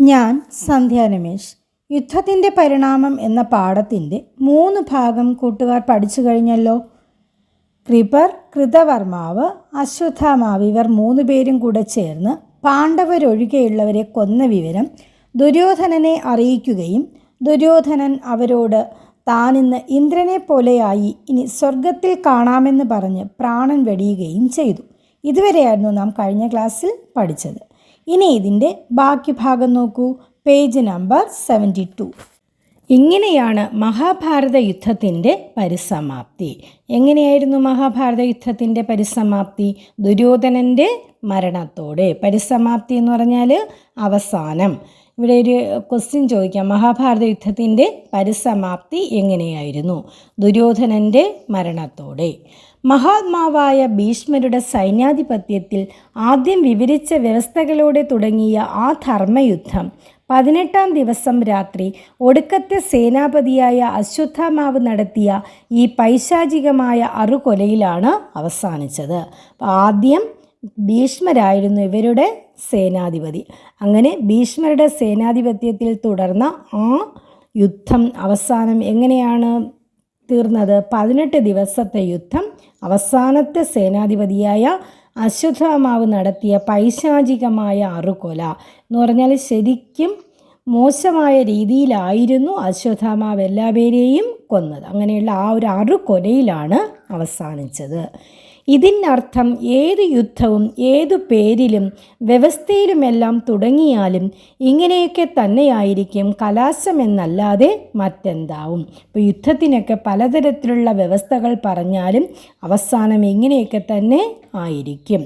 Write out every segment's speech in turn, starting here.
ഞാൻ സന്ധ്യ രമേശ് യുദ്ധത്തിന്റെ പരിണാമം എന്ന പാഠത്തിന്റെ മൂന്ന് ഭാഗം കൂട്ടുകാർ പഠിച്ചു കഴിഞ്ഞല്ലോ. കൃപർ കൃതവർമാവ് അശ്വത്ഥാമാവ് ഇവർ മൂന്ന് പേരും കൂടെ ചേർന്ന് പാണ്ഡവരൊഴികെയുള്ളവരെ കൊന്ന വിവരം ദുര്യോധനനെ അറിയിക്കുകയും ദുര്യോധനൻ അവരോട് താനിന്ന് ഇന്ദ്രനെ പോലെയായി ഇനി സ്വർഗത്തിൽ കാണാമെന്ന് പറഞ്ഞ് പ്രാണൻ വെടിയുകയും ചെയ്തു. ഇതുവരെയായിരുന്നു നാം കഴിഞ്ഞ ക്ലാസ്സിൽ പഠിച്ചത്. ഇനി ഇതിന്റെ ബാക്കി ഭാഗം നോക്കൂ. Page number seventy two. ഇങ്ങനെയാണ് മഹാഭാരത യുദ്ധത്തിന്റെ പരിസമാപ്തി. എങ്ങനെയായിരുന്നു മഹാഭാരത യുദ്ധത്തിന്റെ പരിസമാപ്തി? ദുര്യോധനന്റെ മരണത്തോടെ. പരിസമാപ്തി എന്ന് പറഞ്ഞാൽ അവസാനം. ഇവിടെ ഒരു ക്വസ്റ്റ്യൻ ചോദിക്കാം. മഹാഭാരത യുദ്ധത്തിന്റെ പരിസമാപ്തി എങ്ങനെയായിരുന്നു? ദുര്യോധനന്റെ മരണത്തോടെ. മഹാത്മാവായ ഭീഷ്മരുടെ സൈന്യാധിപത്യത്തിൽ ആദ്യം വിവരിച്ച വ്യവസ്ഥകളോടെ തുടങ്ങിയ ആ ധർമ്മയുദ്ധം. പതിനെട്ടാം ദിവസം രാത്രി ഒടുക്കത്തെ സേനാപതിയായ അശ്വത്ഥാമാവ് നടത്തിയ ഈ പൈശാചികമായ അറുകൊലയിലാണ് അവസാനിച്ചത്. ആദ്യം ഭീഷ്മരായിരുന്നു ഇവരുടെ സേനാധിപതി. അങ്ങനെ ഭീഷ്മരുടെ സേനാധിപത്യത്തിൽ തുടർന്ന ആ യുദ്ധം അവസാനം എങ്ങനെയാണ് തീർന്നത്? പതിനെട്ട് ദിവസത്തെ യുദ്ധം അവസാനത്തെ സേനാധിപതിയായ അശ്വത്ഥാമാവ് നടത്തിയ പൈശാചികമായ അറുകൊല എന്ന് പറഞ്ഞാൽ ശരിക്കും മോശമായ രീതിയിലായിരുന്നു അശ്വത്ഥാമാവ് എല്ലാവരെയും കൊന്നത്. അങ്ങനെയുള്ള ആ ഒരു അറുകൊലയിലാണ് അവസാനിച്ചത്. ഇതിനർത്ഥം ഏത് യുദ്ധവും ഏതു പേരിലും വ്യവസ്ഥയിലുമെല്ലാം തുടങ്ങിയാലും ഇങ്ങനെയൊക്കെ തന്നെയായിരിക്കും കലാശമെന്നല്ലാതെ മറ്റെന്താവും. ഇപ്പോൾ യുദ്ധത്തിനൊക്കെ പലതരത്തിലുള്ള വ്യവസ്ഥകൾ പറഞ്ഞാലും അവസാനം ഇങ്ങനെയൊക്കെ തന്നെ ആയിരിക്കും.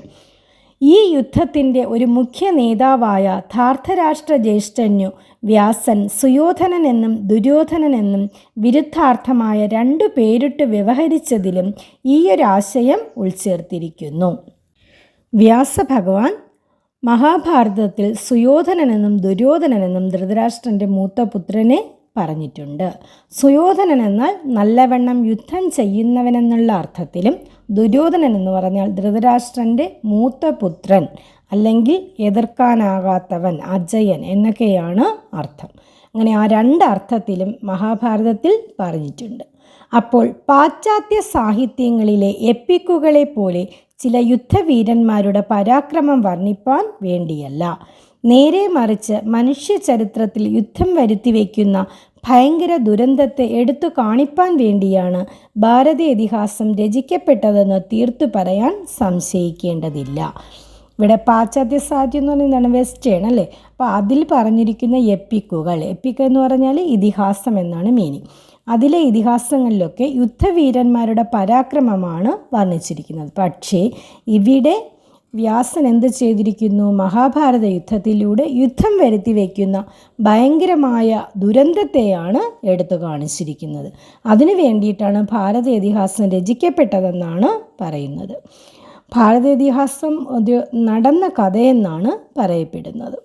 ഈ യുദ്ധത്തിന്റെ ഒരു മുഖ്യ നേതാവായ ധാർത്ഥരാഷ്ട്ര ജ്യേഷ്ഠന്യു വ്യാസൻ സുയോധനനെന്നും ദുര്യോധനനെന്നും വിരുദ്ധാർത്ഥമായ രണ്ടു പേരിട്ട് വ്യവഹരിച്ചതിലും ഈയൊരാശയം ഉൾച്ചേർത്തിരിക്കുന്നു. വ്യാസഭഗവാൻ മഹാഭാരതത്തിൽ സുയോധനനെന്നും ദുര്യോധനനെന്നും ധൃതരാഷ്ട്രന്റെ മൂത്ത പുത്രനെ പറഞ്ഞിട്ടുണ്ട്. സുയോധനൻ എന്നാൽ നല്ലവണ്ണം യുദ്ധം ചെയ്യുന്നവനെന്നുള്ള അർത്ഥത്തിലും ദുര്യോധനൻ എന്ന് പറഞ്ഞാൽ ധൃതരാഷ്ട്രന്റെ മൂത്ത പുത്രൻ അല്ലെങ്കിൽ എതിർക്കാനാകാത്തവൻ അജയൻ എന്നൊക്കെയാണ് അർത്ഥം. അങ്ങനെ ആ രണ്ട് അർത്ഥത്തിലും മഹാഭാരതത്തിൽ പറഞ്ഞിട്ടുണ്ട്. അപ്പോൾ പാശ്ചാത്യ സാഹിത്യങ്ങളിലെ എപ്പിക്കുകളെ പോലെ ചില യുദ്ധവീരന്മാരുടെ പരാക്രമം വർണിപ്പാൻ വേണ്ടിയല്ല. നേരെ മറിച്ച് മനുഷ്യ ചരിത്രത്തിൽ യുദ്ധം വരുത്തി വയ്ക്കുന്ന ഭയങ്കര ദുരന്തത്തെ എടുത്തു കാണിപ്പാൻ വേണ്ടിയാണ് ഭാരതീയ ഇതിഹാസം രചിക്കപ്പെട്ടതെന്ന് തീർത്തു പറയാൻ സംശയിക്കേണ്ടതില്ല. ഇവിടെ പാശ്ചാത്യ സാഹിത്യം എന്ന് പറയുന്നതാണ് വെസ്റ്റേൺ അല്ലേ? അപ്പോൾ അതിൽ പറഞ്ഞിരിക്കുന്ന എപ്പിക്കുകൾ. എപ്പിക് എന്ന് പറഞ്ഞാൽ ഇതിഹാസം എന്നാണ് മീനിങ് അതിലെ ഇതിഹാസങ്ങളിലൊക്കെ യുദ്ധവീരന്മാരുടെ പരാക്രമമാണ് വർണിച്ചിരിക്കുന്നത്. പക്ഷേ ഇവിടെ വ്യാസൻ എന്ത് ചെയ്തിരിക്കുന്നു? മഹാഭാരത യുദ്ധത്തിലൂടെ യുദ്ധം വരുത്തി വയ്ക്കുന്ന ഭയങ്കരമായ ദുരന്തത്തെയാണ് എടുത്തു കാണിച്ചിരിക്കുന്നത്. അതിനു വേണ്ടിയിട്ടാണ് ഭാരത ഇതിഹാസം രചിക്കപ്പെട്ടതെന്നാണ് പറയുന്നത്. ഭാരത ഇതിഹാസം നടന്ന കഥയെന്നാണ് പറയപ്പെടുന്നത്.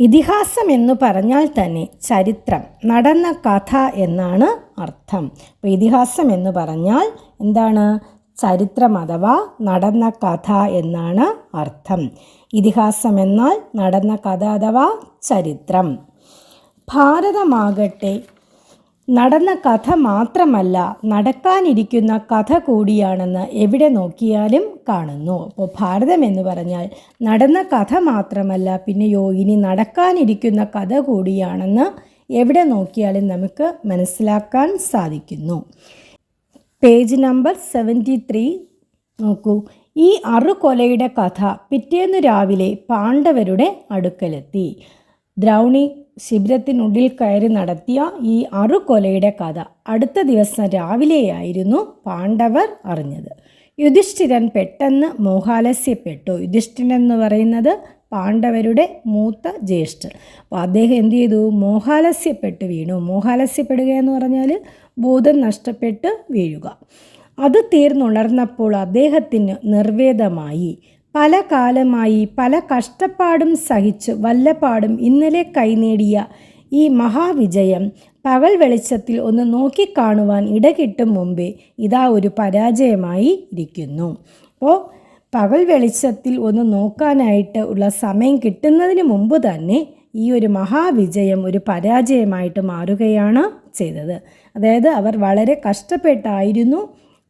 ഇതിഹാസം എന്ന് പറഞ്ഞാൽ തന്നെ ചരിത്രം നടന്ന കഥ എന്നാണ് അർത്ഥം. അപ്പോൾ ഇതിഹാസം എന്ന് പറഞ്ഞാൽ എന്താണ്? ചരിത്രം അഥവാ നടന്ന കഥ എന്നാണ് അർത്ഥം. ഇതിഹാസം എന്നാൽ നടന്ന കഥ അഥവാ ചരിത്രം. ഭാരതമാകട്ടെ നടന്ന കഥ മാത്രമല്ല നടക്കാനിരിക്കുന്ന കഥ കൂടിയാണെന്ന് എവിടെ നോക്കിയാലും കാണുന്നു. അപ്പോൾ ഭാരതം എന്ന് പറഞ്ഞാൽ നടന്ന കഥ മാത്രമല്ല പിന്നെയോ ഇനി നടക്കാനിരിക്കുന്ന കഥ കൂടിയാണെന്ന് എവിടെ നോക്കിയാലും നമുക്ക് മനസ്സിലാക്കാൻ സാധിക്കുന്നു. പേജ് നമ്പർ സെവന്റി ത്രീ നോക്കൂ ഈ അറുകൊലയുടെ കഥ പിറ്റേന്ന് രാവിലെ പാണ്ഡവരുടെ അടുക്കലെത്തി. ദ്രൗണി ശിബിരത്തിനുള്ളിൽ കയറി നടത്തിയ ഈ അറുകൊലയുടെ കഥ അടുത്ത ദിവസം രാവിലെയായിരുന്നു പാണ്ഡവർ അറിഞ്ഞത്. യുധിഷ്ഠിരൻ പെട്ടെന്ന് മോഹാലസ്യപ്പെട്ടു. യുധിഷ്ഠിരൻ എന്ന് പറയുന്നത് പാണ്ഡവരുടെ മൂത്ത ജ്യേഷ്ഠൻ. അപ്പോൾ അദ്ദേഹം എന്ത് ചെയ്തു മോഹാലസ്യപ്പെട്ട് വീണു. മോഹാലസ്യപ്പെടുക എന്ന് പറഞ്ഞാൽ ബോധം നഷ്ടപ്പെട്ട് വീഴുക. അത് തീർന്നുണർന്നപ്പോൾ അദ്ദേഹത്തിന് നിർവേദമായി. പല കാലമായി പല കഷ്ടപ്പാടും സഹിച്ച് വല്ലപ്പാടും ഇന്നലെ കൈനേടിയ ഈ മഹാവിജയം പകൽ വെളിച്ചത്തിൽ ഒന്ന് നോക്കിക്കാണുവാൻ ഇടകിട്ടും മുമ്പേ ഇതാ ഒരു പരാജയമായി ഇരിക്കുന്നു. അപ്പോൾ പകൽ വെളിച്ചത്തിൽ ഒന്ന് നോക്കാനായിട്ട് ഉള്ള സമയം കിട്ടുന്നതിന് മുമ്പ് തന്നെ ഈ ഒരു മഹാവിജയം ഒരു പരാജയമായിട്ട് മാറുകയാണ് ചെയ്തത്. അതായത് അവർ വളരെ കഷ്ടപ്പെട്ടായിരുന്നു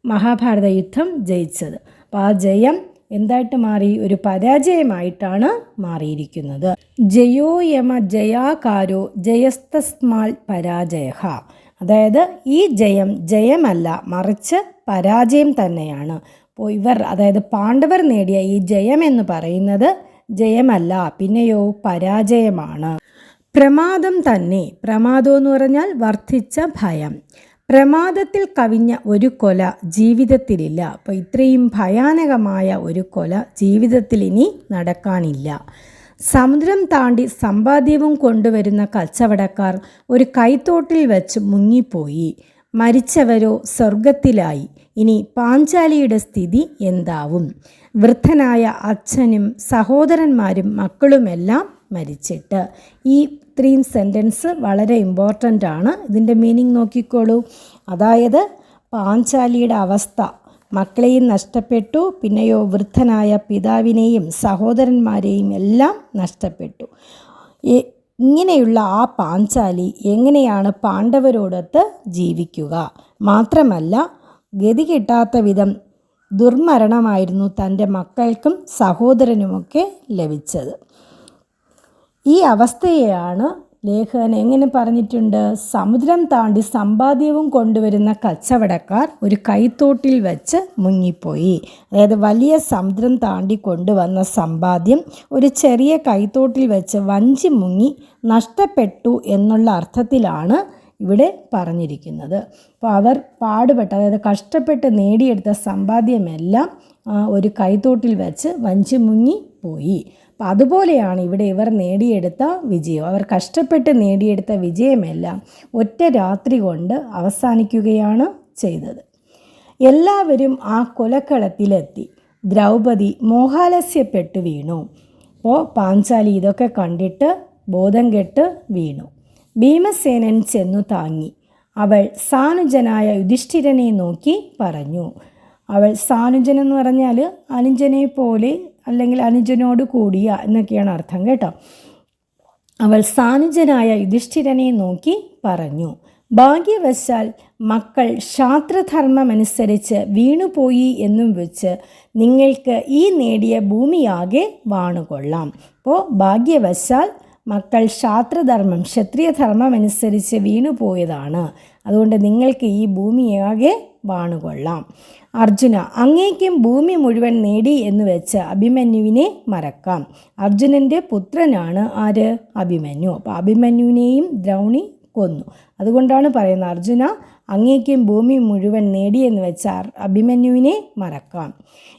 മഹാഭാരത യുദ്ധം ജയിച്ചത്. അപ്പോൾ ആ ജയം എന്തായിട്ട് മാറി? ഒരു പരാജയമായിട്ടാണ് മാറിയിരിക്കുന്നത്. ജയോ യമ ജയാകാരോ ജയസ്തസ്മാൽ പരാജയ അതായത് ഈ ജയം ജയമല്ല മറിച്ച് പരാജയം തന്നെയാണ്. അപ്പോൾ ഇവർ അതായത് പാണ്ഡവർ നേടിയ ഈ ജയം എന്ന് പറയുന്നത് ജയമല്ല പിന്നെയോ പരാജയമാണ്. പ്രമാദം തന്നെ പ്രമാദം എന്ന് പറഞ്ഞാൽ വർദ്ധിച്ച ഭയം. പ്രമാദത്തിൽ കവിഞ്ഞ ഒരു കൊല ജീവിതത്തിലില്ല. അപ്പോൾ ഇത്രയും ഭയാനകമായ ഒരു കൊല ജീവിതത്തിൽ ഇനി നടക്കാനില്ല. സമുദ്രം താണ്ടി സമ്പാദ്യവും കൊണ്ടുവരുന്ന കച്ചവടക്കാർ ഒരു കൈത്തോട്ടിൽ വെച്ച് മുങ്ങിപ്പോയി. മരിച്ചവരോ സ്വർഗത്തിലായി ഇനി പാഞ്ചാലിയുടെ സ്ഥിതി എന്താവും? വൃദ്ധനായ അച്ഛനും സഹോദരന്മാരും മക്കളുമെല്ലാം മരിച്ചിട്ട്. ഈ ഇത്രയും സെന്റൻസ് വളരെ ഇമ്പോർട്ടന്റ് ആണ്. ഇതിന്റെ മീനിങ് നോക്കിക്കോളൂ. അതായത് പാഞ്ചാലിയുടെ അവസ്ഥ. മക്കളെയും നഷ്ടപ്പെട്ടു. പിന്നെയോ വൃദ്ധനായ പിതാവിനെയും സഹോദരന്മാരെയും എല്ലാം നഷ്ടപ്പെട്ടു. ഇങ്ങനെയുള്ള ആ പാഞ്ചാലി എങ്ങനെയാണ് പാണ്ഡവരോടൊത്ത് ജീവിക്കുക? മാത്രമല്ല ഗതി കിട്ടാത്ത വിധം ദുർമരണമായിരുന്നു തന്റെ മക്കൾക്കും സഹോദരനുമൊക്കെ ലഭിച്ചത്. ഈ അവസ്ഥയെയാണ് ലേഖകൻ എങ്ങനെ പറഞ്ഞിട്ടുണ്ട്? സമുദ്രം താണ്ടി സമ്പാദ്യവും കൊണ്ടുവരുന്ന കച്ചവടക്കാർ ഒരു കൈത്തോട്ടിൽ വെച്ച് മുങ്ങിപ്പോയി. അതായത് വലിയ സമുദ്രം താണ്ടി കൊണ്ടുവന്ന സമ്പാദ്യം ഒരു ചെറിയ കൈത്തോട്ടിൽ വെച്ച് വഞ്ചി മുങ്ങി നഷ്ടപ്പെട്ടു എന്നുള്ള അർത്ഥത്തിലാണ് ഇവിടെ പറഞ്ഞിരിക്കുന്നത്. അപ്പോൾ അവർ പാടുപെട്ട് അതായത് കഷ്ടപ്പെട്ട് നേടിയെടുത്ത സമ്പാദ്യമെല്ലാം ഒരു കൈത്തോട്ടിൽ വെച്ച് വഞ്ചി മുങ്ങി പോയി. അപ്പം അതുപോലെയാണ് ഇവിടെ ഇവർ നേടിയെടുത്ത വിജയം. അവർ കഷ്ടപ്പെട്ട് നേടിയെടുത്ത വിജയമെല്ലാം ഒറ്റ രാത്രി കൊണ്ട് അവസാനിക്കുകയാണ് ചെയ്തത്. എല്ലാവരും ആ കൊലക്കളത്തിലെത്തി. ദ്രൗപദി മോഹാലസ്യപ്പെട്ടു വീണു. അപ്പോൾ പാഞ്ചാലി ഇതൊക്കെ കണ്ടിട്ട് ബോധം കെട്ട് വീണു. ഭീമസേനൻ ചെന്നു താങ്ങി. അവൾ സാനുജനായ യുധിഷ്ഠിരനെ നോക്കി പറഞ്ഞു. അവൾ സാനുജൻ എന്ന് പറഞ്ഞാൽ അനുജനെ പോലെ അല്ലെങ്കിൽ അനുജനോട് കൂടിയ എന്നൊക്കെയാണ് അർത്ഥം കേട്ടോ. അവൾ സാനുജനായ യുധിഷ്ഠിരനെ നോക്കി പറഞ്ഞു. ഭാഗ്യവശാൽ മക്കൾ ശാസ്ത്രധർമ്മമനുസരിച്ച് വീണുപോയി എന്നും വെച്ച് നിങ്ങൾക്ക് ഈ നേടിയ ഭൂമിയാകെ വാണുകൊള്ളാം. അപ്പോൾ ഭാഗ്യവശാൽ മക്കൾ ശാസ്ത്രധർമ്മം ക്ഷത്രിയധർമ്മം അനുസരിച്ച് വീണുപോയതാണ്. അതുകൊണ്ട് നിങ്ങൾക്ക് ഈ ഭൂമിയാകെ വാണുകൊള്ളാം. അർജുന അങ്ങേക്കും ഭൂമി മുഴുവൻ നേടി എന്ന് വെച്ച് അഭിമന്യുവിനെ മറക്കാം. അർജുനന്റെ പുത്രനാണ് ആര്? അഭിമന്യു. അപ്പോൾ അഭിമന്യുവിനെയും ദ്രൗണി കൊന്നു. അതുകൊണ്ടാണ് പറയുന്നത് അർജുന അങ്ങേക്കും ഭൂമി മുഴുവൻ നേടിയെന്ന് വെച്ചാൽ അഭിമന്യുവിനെ മറക്കാം.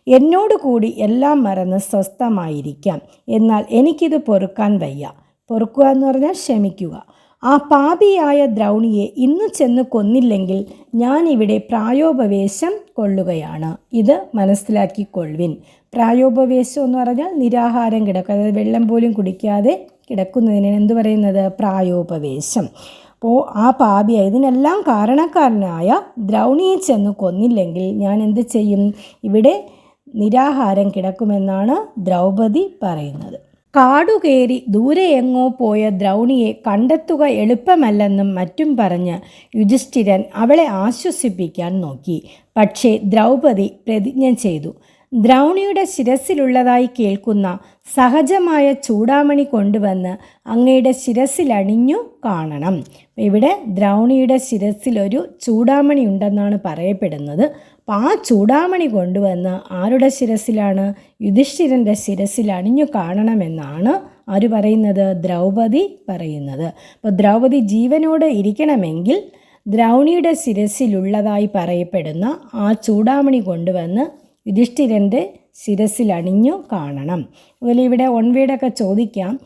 എന്നോട് കൂടി എല്ലാം മറന്ന് സ്വസ്ഥമായിരിക്കാം. എന്നാൽ എനിക്കിത് പൊറുക്കാൻ വയ്യ. പൊറുക്കുക എന്ന് പറഞ്ഞാൽ ക്ഷമിക്കുക. ആ പാപിയായ ദ്രൗണിയെ ഇന്ന് ചെന്ന് കൊന്നില്ലെങ്കിൽ ഞാൻ ഇവിടെ പ്രായോപവേശം കൊള്ളുകയാണ്. ഇത് മനസ്സിലാക്കിക്കൊള്ളുവിൻ പ്രായോപവേശം എന്ന് പറഞ്ഞാൽ നിരാഹാരം കിടക്കുക അതായത് വെള്ളം പോലും കുടിക്കാതെ കിടക്കുന്നതിനാണ് എന്തു പറയുന്നത്? പ്രായോപവേശം. അപ്പോൾ ആ പാപിയ ഇതിനെല്ലാം കാരണക്കാരനായ ദ്രൗണിയെ ചെന്ന് കൊന്നില്ലെങ്കിൽ ഞാൻ എന്ത് ചെയ്യും? ഇവിടെ നിരാഹാരം കിടക്കുമെന്നാണ് ദ്രൗപദി പറയുന്നത്. കാടുകയറി ദൂരെ എങ്ങോ പോയ ദ്രൗണിയെ കണ്ടെത്തുക എളുപ്പമല്ലെന്നും മറ്റും പറഞ്ഞ് യുധിഷ്ഠിരൻ അവളെ ആശ്വസിപ്പിക്കാൻ നോക്കി. പക്ഷേ ദ്രൗപദി പ്രതിജ്ഞ ചെയ്തു. ദ്രൗണിയുടെ ശിരസിലുള്ളതായി കേൾക്കുന്ന സഹജമായ ചൂടാമണി കൊണ്ടുവന്ന് അങ്ങയുടെ ശിരസിലണിഞ്ഞു കാണണം. ഇവിടെ ദ്രൗണിയുടെ ശിരസിലൊരു ചൂടാമണി ഉണ്ടെന്നാണ് പറയപ്പെടുന്നത്. അപ്പം ആ ചൂടാമണി കൊണ്ടുവന്ന് ആരുടെ ശിരസിലാണ്? യുധിഷ്ഠിരന്റെ ശിരസിൽ അണിഞ്ഞു കാണണമെന്നാണ് ആര് പറയുന്നത്? ദ്രൗപദി പറയുന്നത്. അപ്പോൾ ദ്രൗപദി ജീവനോട് ഇരിക്കണമെങ്കിൽ ദ്രൗണിയുടെ ശിരസിലുള്ളതായി പറയപ്പെടുന്ന ആ ചൂടാമണി കൊണ്ടുവന്ന് യുധിഷ്ഠിരന്റെ ശിരസിൽ അണിഞ്ഞു കാണണം. അതുപോലെ ഇവിടെ ഒൺവേടൊക്കെ ചോദിക്കാം.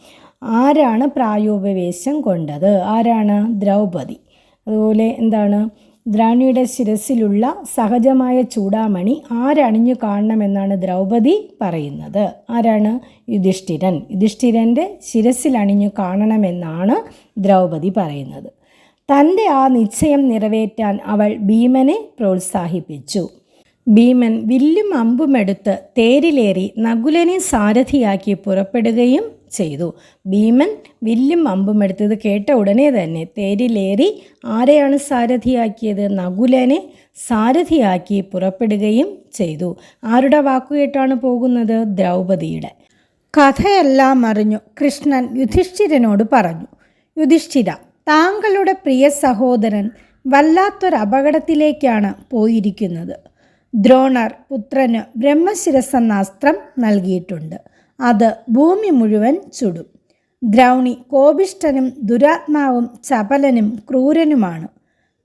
ആരാണ് പ്രായോപവേശം കൊണ്ടത്? ആരാണ്? ദ്രൗപദി. അതുപോലെ എന്താണ്? ദ്രാണിയുടെ ശിരസിലുള്ള സഹജമായ ചൂടാമണി ആരണിഞ്ഞു കാണണമെന്നാണ് ദ്രൗപദി പറയുന്നത്. ആരാണ്? യുധിഷ്ഠിരൻ. യുധിഷ്ഠിരന്റെ ശിരസിൽ അണിഞ്ഞു കാണണമെന്നാണ് ദ്രൗപദി പറയുന്നത്. തന്റെ ആ നിശ്ചയം നിറവേറ്റാൻ അവൾ ഭീമനെ പ്രോത്സാഹിപ്പിച്ചു. ഭീമൻ വില്ലും അമ്പുമെടുത്ത് തേരിലേറി നകുലനെ സാരഥിയാക്കി പുറപ്പെടുകയും ചെയ്തു. ഭീമൻ വില്ലും അമ്പും എടുത്തത് കേട്ട ഉടനെ തന്നെ തേരിലേറി ആരെയാണ് സാരഥിയാക്കിയത്? നകുലനെ സാരഥിയാക്കി പുറപ്പെടുകയും ചെയ്തു. ആരുടെ വാക്കുകേട്ടാണ് പോകുന്നത്? ദ്രൗപദിയുടെ. കഥയെല്ലാം അറിഞ്ഞു കൃഷ്ണൻ യുധിഷ്ഠിരനോട് പറഞ്ഞു യുധിഷ്ഠിര താങ്കളുടെ പ്രിയ സഹോദരൻ വല്ലാത്തൊരു അപകടത്തിലേക്കാണ് പോയിരിക്കുന്നത്. ദ്രോണർ പുത്രന് ബ്രഹ്മശിരസ് അസ്ത്രം നൽകിയിട്ടുണ്ട്. അത് ഭൂമി മുഴുവൻ ചുടും. ദ്രൗണി കോപിഷ്ഠനും ദുരാത്മാവും ചപലനും ക്രൂരനുമാണ്.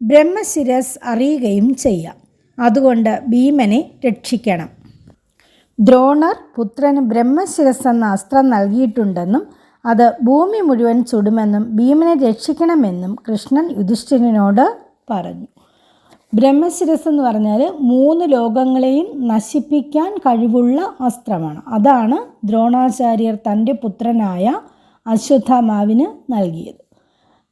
ബ്രഹ്മശിരസ് അറിയുകയും ചെയ്യാം. അതുകൊണ്ട് ഭീമനെ രക്ഷിക്കണം. ദ്രോണർ പുത്രന് ബ്രഹ്മശിരസ് എന്ന അസ്ത്രം നൽകിയിട്ടുണ്ടെന്നും അത് ഭൂമി മുഴുവൻ ചുടുമെന്നും ഭീമനെ രക്ഷിക്കണമെന്നും കൃഷ്ണൻ യുധിഷ്ഠിരനോട് പറഞ്ഞു. ബ്രഹ്മശിരസ് എന്ന് പറഞ്ഞാൽ മൂന്ന് ലോകങ്ങളെയും നശിപ്പിക്കാൻ കഴിവുള്ള അസ്ത്രമാണ്. അതാണ് ദ്രോണാചാര്യർ തന്റെ പുത്രനായ അശ്വത്ഥമാവിന് നൽകിയത്.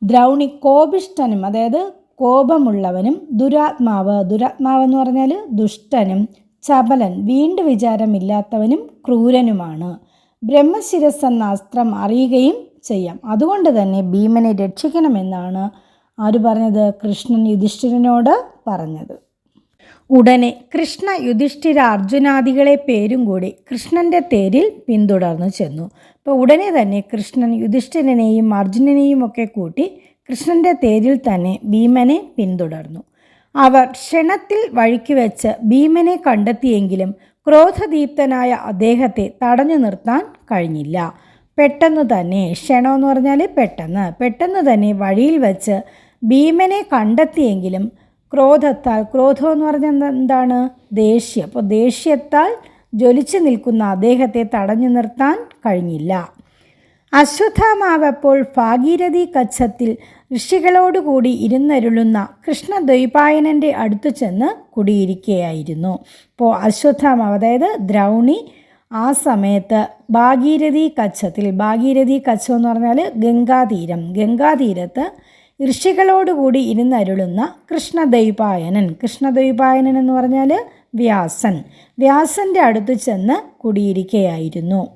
ദ്രൗണി കോപിഷ്ടനും അതായത് കോപമുള്ളവനും ദുരാത്മാവ് ദുരാത്മാവ് എന്ന് പറഞ്ഞാൽ ദുഷ്ടനും ചപലൻ വീണ്ടു വിചാരമില്ലാത്തവനും ക്രൂരനുമാണ്. ബ്രഹ്മശിരസ് എന്ന അസ്ത്രം അറിയുകയും ചെയ്യാം. അതുകൊണ്ട് തന്നെ ഭീമനെ രക്ഷിക്കണമെന്നാണ് ആര് പറഞ്ഞത്? കൃഷ്ണൻ യുധിഷ്ഠിരനോട് പറഞ്ഞത്. ഉടനെ കൃഷ്ണ യുധിഷ്ഠിര അർജുനാദികളെ പേരും കൂടി കൃഷ്ണന്റെ തേരിൽ പിന്തുടർന്നു ചെന്നു. അപ്പോൾ ഉടനെ തന്നെ കൃഷ്ണൻ യുധിഷ്ഠിരനെയും അർജുനനെയും ഒക്കെ കൂട്ടി കൃഷ്ണന്റെ തേരിൽ തന്നെ ഭീമനെ പിന്തുടർന്നു. അവർ ക്ഷണത്തിൽ വഴിക്ക് വെച്ച് ഭീമനെ കണ്ടെത്തിയെങ്കിലും ക്രോധദീപ്തനായ അദ്ദേഹത്തെ തടഞ്ഞു നിർത്താൻ കഴിഞ്ഞില്ല. പെട്ടെന്ന് തന്നെ ക്ഷണമെന്ന് പറഞ്ഞാൽ പെട്ടെന്ന് പെട്ടെന്ന് തന്നെ വഴിയിൽ വെച്ച് ഭീമനെ കണ്ടെത്തിയെങ്കിലും ക്രോധത്താൽ ക്രോധം എന്ന് പറഞ്ഞാൽ എന്താണ്? ദേഷ്യം. അപ്പോൾ ദേഷ്യത്താൽ ജ്വലിച്ചു നിൽക്കുന്ന അദ്ദേഹത്തെ തടഞ്ഞു നിർത്താൻ കഴിഞ്ഞില്ല. അശ്വത്ഥാമാവപ്പോൾ ഭാഗീരഥി കച്ഛത്തിൽ ഋഷികളോടുകൂടി ഇരുന്നരുളുന്ന കൃഷ്ണദ്വൈപായനന്റെ അടുത്തു ചെന്ന് കുടിയിരിക്കുകയായിരുന്നു അപ്പോൾ അശ്വത്ഥാമാവ് അതായത് ദ്രൗണി ആ സമയത്ത് ഭാഗീരഥി കച്ഛത്തിൽ ഭാഗീരഥി കച്ഛം എന്ന് പറഞ്ഞാൽ ഗംഗാതീരം. ഗംഗാതീരത്ത് ഋഷികളോടുകൂടി ഇരുന്നരുളുന്ന കൃഷ്ണദ്വൈപായനൻ കൃഷ്ണദ്വൈപായനൻ എന്ന് പറഞ്ഞാൽ വ്യാസൻ. വ്യാസന്റെ അടുത്ത് ചെന്ന് കുടിയിരിക്കുകയായിരുന്നു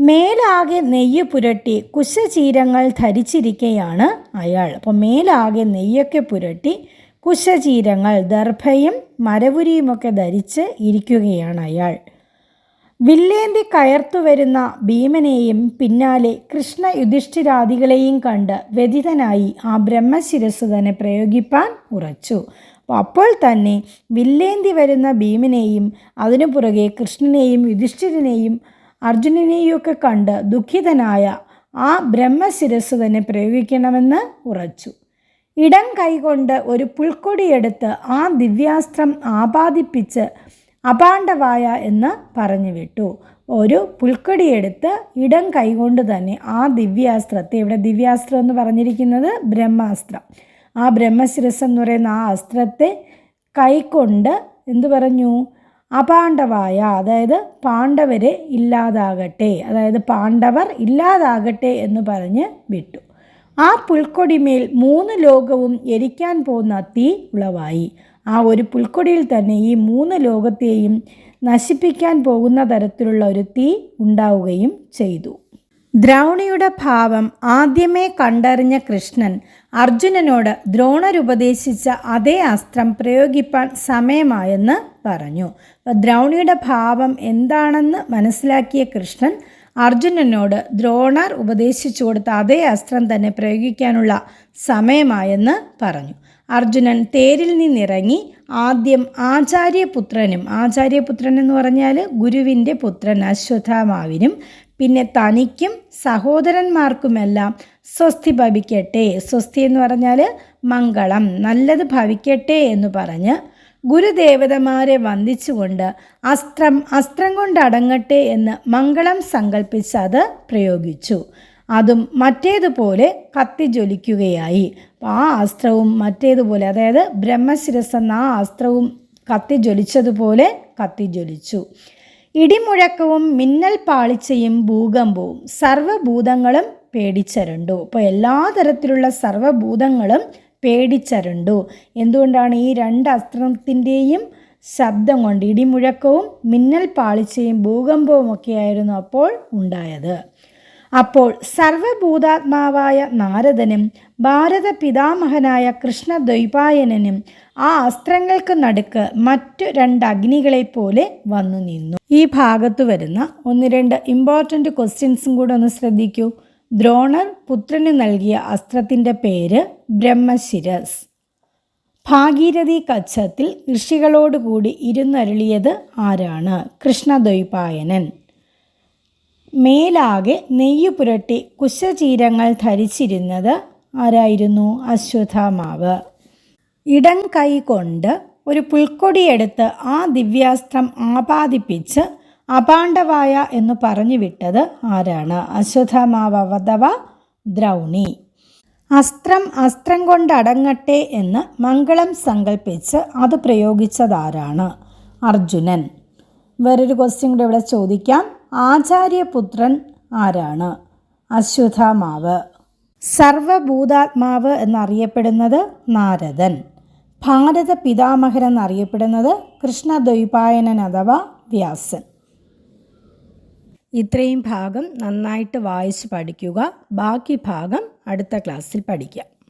മേലാകെ നെയ്യ് പുരട്ടി കുശചീരങ്ങൾ ധരിച്ചിരിക്കുകയാണ് അയാൾ. അപ്പോൾ മേലാകെ നെയ്യൊക്കെ പുരട്ടി കുശചീരങ്ങൾ ദർഭയും മരവുരിയുമൊക്കെ ധരിച്ച് ഇരിക്കുകയാണ് അയാൾ. വില്ലേന്തി കയർത്തു വരുന്ന ഭീമനെയും പിന്നാലെ കൃഷ്ണ യുധിഷ്ഠിരാദികളെയും കണ്ട് വ്യതിതനായി ആ ബ്രഹ്മശിരസ് തന്നെ പ്രയോഗിപ്പാൻ ഉറച്ചു. അപ്പോൾ തന്നെ വില്ലേന്തി വരുന്ന ഭീമനെയും അതിനു പുറകെ കൃഷ്ണനെയും യുധിഷ്ഠിരനെയും അർജുനനെയും ഒക്കെ കണ്ട് ദുഃഖിതനായ ആ ബ്രഹ്മശിരസ് തന്നെ പ്രയോഗിക്കണമെന്ന് ഉറച്ചു. ഇടം കൈകൊണ്ട് ഒരു പുൽക്കൊടിയെടുത്ത് ആ ദിവ്യാസ്ത്രം ആപാദിപ്പിച്ച് അപാണ്ഡവായ എന്ന് പറഞ്ഞു വിട്ടു ഒരു പുൽക്കൊടിയെടുത്ത് ഇടം കൈകൊണ്ട് തന്നെ ആ ദിവ്യാസ്ത്രത്തെ ഇവിടെ ദിവ്യാസ്ത്രം എന്ന് പറഞ്ഞിരിക്കുന്നത്? ബ്രഹ്മാസ്ത്രം. ആ ബ്രഹ്മശിരസ് എന്ന് പറയുന്ന ആ അസ്ത്രത്തെ കൈക്കൊണ്ട് എന്തു പറഞ്ഞു? അപാണ്ഡവായ അതായത് പാണ്ഡവരെ ഇല്ലാതാകട്ടെ അതായത് പാണ്ഡവർ ഇല്ലാതാകട്ടെ എന്ന് പറഞ്ഞ് വിട്ടു. ആ പുൽക്കൊടിമേൽ മൂന്ന് ലോകവും എരിക്കാൻ പോകുന്ന തീ ഉളവായി. ആ ഒരു പുൽക്കൊടിയിൽ തന്നെ ഈ മൂന്ന് ലോകത്തെയും നശിപ്പിക്കാൻ പോകുന്ന തരത്തിലുള്ള ഒരു തീ ഉണ്ടാവുകയും ചെയ്തു. ദ്രൗണിയുടെ ഭാവം ആദ്യമേ കണ്ടറിഞ്ഞ കൃഷ്ണൻ അർജുനനോട് ദ്രോണരുപദേശിച്ച അതേ അസ്ത്രം പ്രയോഗിപ്പാൻ സമയമായെന്ന് പറഞ്ഞു. ദ്രൗണിയുടെ ഭാവം എന്താണെന്ന് മനസ്സിലാക്കിയ കൃഷ്ണൻ അർജുനനോട് ദ്രോണർ ഉപദേശിച്ചു കൊടുത്ത അതേ അസ്ത്രം തന്നെ പ്രയോഗിക്കാനുള്ള സമയമായെന്ന് പറഞ്ഞു. അർജുനൻ തേരിൽ നിന്നിറങ്ങി ആദ്യം ആചാര്യപുത്രനും ആചാര്യപുത്രൻ എന്ന് പറഞ്ഞാൽ ഗുരുവിന്റെ പുത്രൻ അശ്വത്ഥാമാവിനും പിന്നെ തനിക്കും സഹോദരന്മാർക്കുമെല്ലാം സ്വസ്തി ഭവിക്കട്ടെ സ്വസ്തി എന്ന് പറഞ്ഞാൽ മംഗളം നല്ലത് ഭവിക്കട്ടെ എന്ന് പറഞ്ഞ് ഗുരുദേവതമാരെ വന്ദിച്ചുകൊണ്ട് അസ്ത്രം അസ്ത്രം കൊണ്ടടങ്ങട്ടെ എന്ന് മംഗളം സങ്കല്പിച്ച് അത് പ്രയോഗിച്ചു. അതും മറ്റേതുപോലെ കത്തിജ്വലിക്കുകയായി. ആ അസ്ത്രവും മറ്റേതുപോലെ അതായത് ബ്രഹ്മശിരസ് എന്ന ആ അസ്ത്രവും കത്തിജ്വലിച്ചതുപോലെ കത്തിജ്വലിച്ചു. ഇടിമുഴക്കവും മിന്നൽ പാളിച്ചയും ഭൂകമ്പവും സർവഭൂതങ്ങളും പേടിച്ചരണ്ടു. അപ്പോൾ എല്ലാ തരത്തിലുള്ള സർവഭൂതങ്ങളും പേടിച്ചരണ്ടു. എന്തുകൊണ്ടാണ് ഈ രണ്ട് അസ്ത്രത്തിന്റെയും ശബ്ദം കൊണ്ട് ഇടിമുഴക്കവും മിന്നൽ പാളിച്ചയും ഭൂകമ്പവും ഒക്കെയായിരുന്നു അപ്പോൾ ഉണ്ടായത്? അപ്പോൾ സർവഭൂതാത്മാവായ നാരദനും ഭാരത പിതാമഹനായ കൃഷ്ണദ്വൈപായനും ആ അസ്ത്രങ്ങൾക്ക് നടുക്ക് മറ്റു രണ്ട് അഗ്നികളെ പോലെ വന്നു നിന്നു. ഈ ഭാഗത്ത് വരുന്ന ഒന്ന് രണ്ട് ഇമ്പോർട്ടന്റ് ക്വസ്റ്റ്യൻസും കൂടെ ഒന്ന് ശ്രദ്ധിക്കൂ. ദ്രോണർ പുത്രന് നൽകിയ അസ്ത്രത്തിന്റെ പേര് ബ്രഹ്മശിരസ്. ഭാഗീരഥി കച്ഛത്തിൽ ഋഷികളോടുകൂടി ഇരുന്നരുളിയത് ആരാണ്? കൃഷ്ണദ്വൈപായനൻ. മേലാകെ നെയ്യ് പുരട്ടി കുശചീരങ്ങൾ ധരിച്ചിരുന്നത് ആരായിരുന്നു? അശ്വത്ഥാമാവ്. ഇടം കൈ കൊണ്ട് ഒരു പുൽക്കൊടിയെടുത്ത് ആ ദിവ്യാസ്ത്രം ആപാദിപ്പിച്ച് അപാണ്ഡവായ എന്ന് പറഞ്ഞു വിട്ടത് ആരാണ്? അശ്വത്ഥാമാവ് അഥവാ ദ്രൗണി. അസ്ത്രം അസ്ത്രം കൊണ്ടടങ്ങട്ടെ എന്ന് മംഗളം സങ്കല്പിച്ച് അത് പ്രയോഗിച്ചതാരാണ് അർജുനൻ. വേറൊരു ക്വസ്റ്റ്യൻ കൂടെ ഇവിടെ ചോദിക്കാം. ആചാര്യപുത്രൻ ആരാണ്? അശ്വത്ഥാമാവ്. സർവഭൂതാത്മാവ് എന്നറിയപ്പെടുന്നത് നാരദൻ. ഭാരത പിതാമഹൻ എന്നറിയപ്പെടുന്നത് കൃഷ്ണദ്വൈപായനൻ അഥവാ വ്യാസൻ. ഇത്രയും ഭാഗം നന്നായിട്ട് വായിച്ച് പഠിക്കുക. ബാക്കി ഭാഗം അടുത്ത ക്ലാസ്സിൽ പഠിക്കാം.